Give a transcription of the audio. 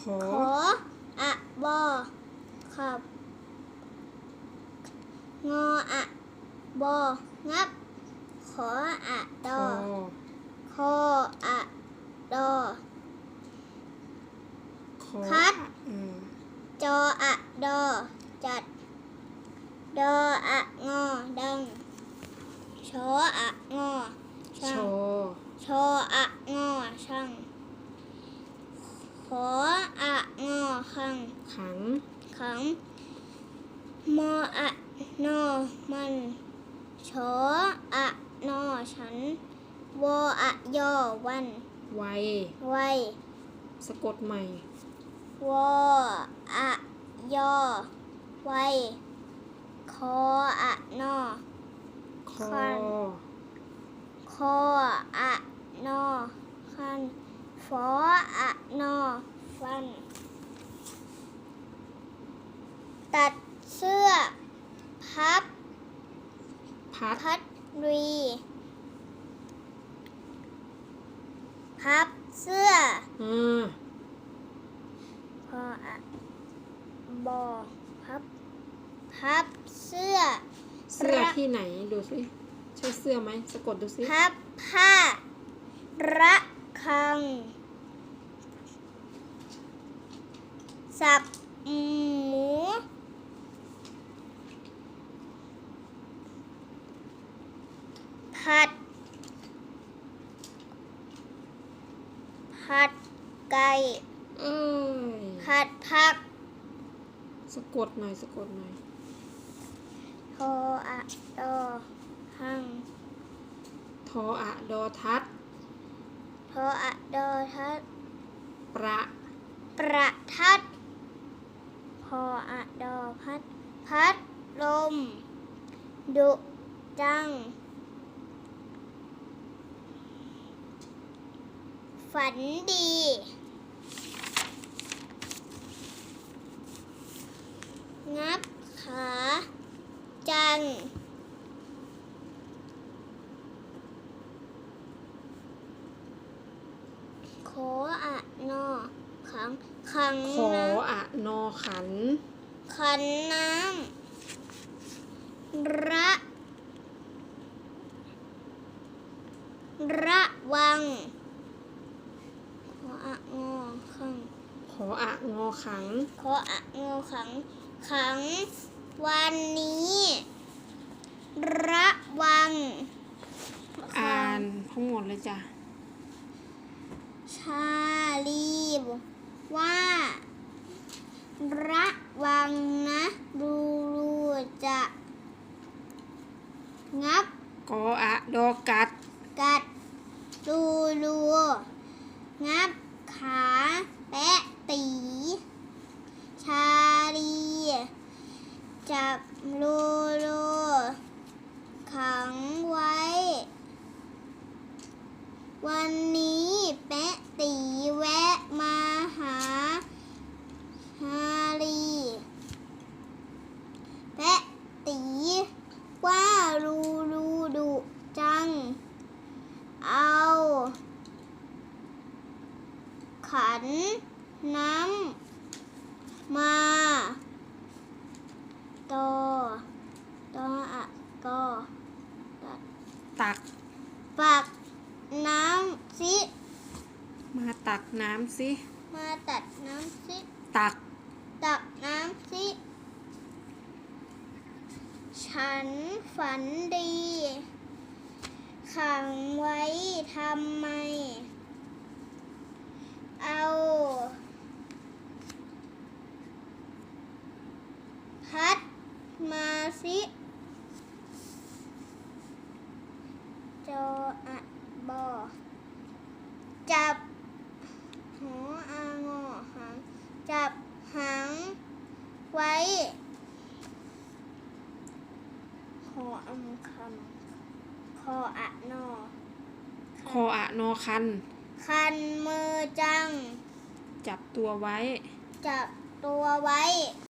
ขอออะบอขับ งออะบองับ ขออะดอคออะดอคัดจออะดอ จัด ดออะงอ ดัง ชออะงอ ช่างชออะงอ ช่างขอ งอคังขัง ขัง มออะนอมันชออะนอฉัน วออะยอวัน ไว ไว สะกดใหม่ วออะยอ ไว คออะนอคคัอนคออะนอคันฟออะนอฟัน ตัดเสื้อ พับ พัดพัดรีพับเสื้ออ่าพออะบอพับ พับเสื้อเสื้อที่ไหนดูสิใช่เสื้อไหมสะกดดูสิพับผ้า ระคัง สับหมู ผัด ผัดไก่เอ้ยผัดผักสะกดหน่อยสะกดหน่อยโทอะดอหังทออะดอทัดโทอะดอทัดประประทัดพออะดอพัด พัดลม ดุจัง ฝันดีงับขา จังขออะนอขังขังขอน้อะนอขันำขันน้ำระ ระวัง ขออะงอขัง ข ออะงอขัง ขออะงอขัง ขัง วันนี้ ระวังอ่านทั้งหมดเลยจ้ะ ชาลีบว่า ระวังนะดูรูจะงับกออะดอกัด กัดดูรูงับขาแปะ ตี ชาลีจับรูรูขังไว้ วันนี้แปะตีแวะมาหาฮาลีแปะตีว่ารูรูดุจัง เอา ขัน น้ำมาตอตออะกอตัดตักปักน้ำสิมาตักน้ำสิ มาตัดน้ำสิตัก ตักน้ำสิฉันฝันดี ขังไว้ทำไม เอา พัดมาสิ จออะบอ จับ หออางอหาง จับหางไว้คออำคำคออะนอคออะนอคัน คันมือจัง จับตัวไว้ จับตัวไว้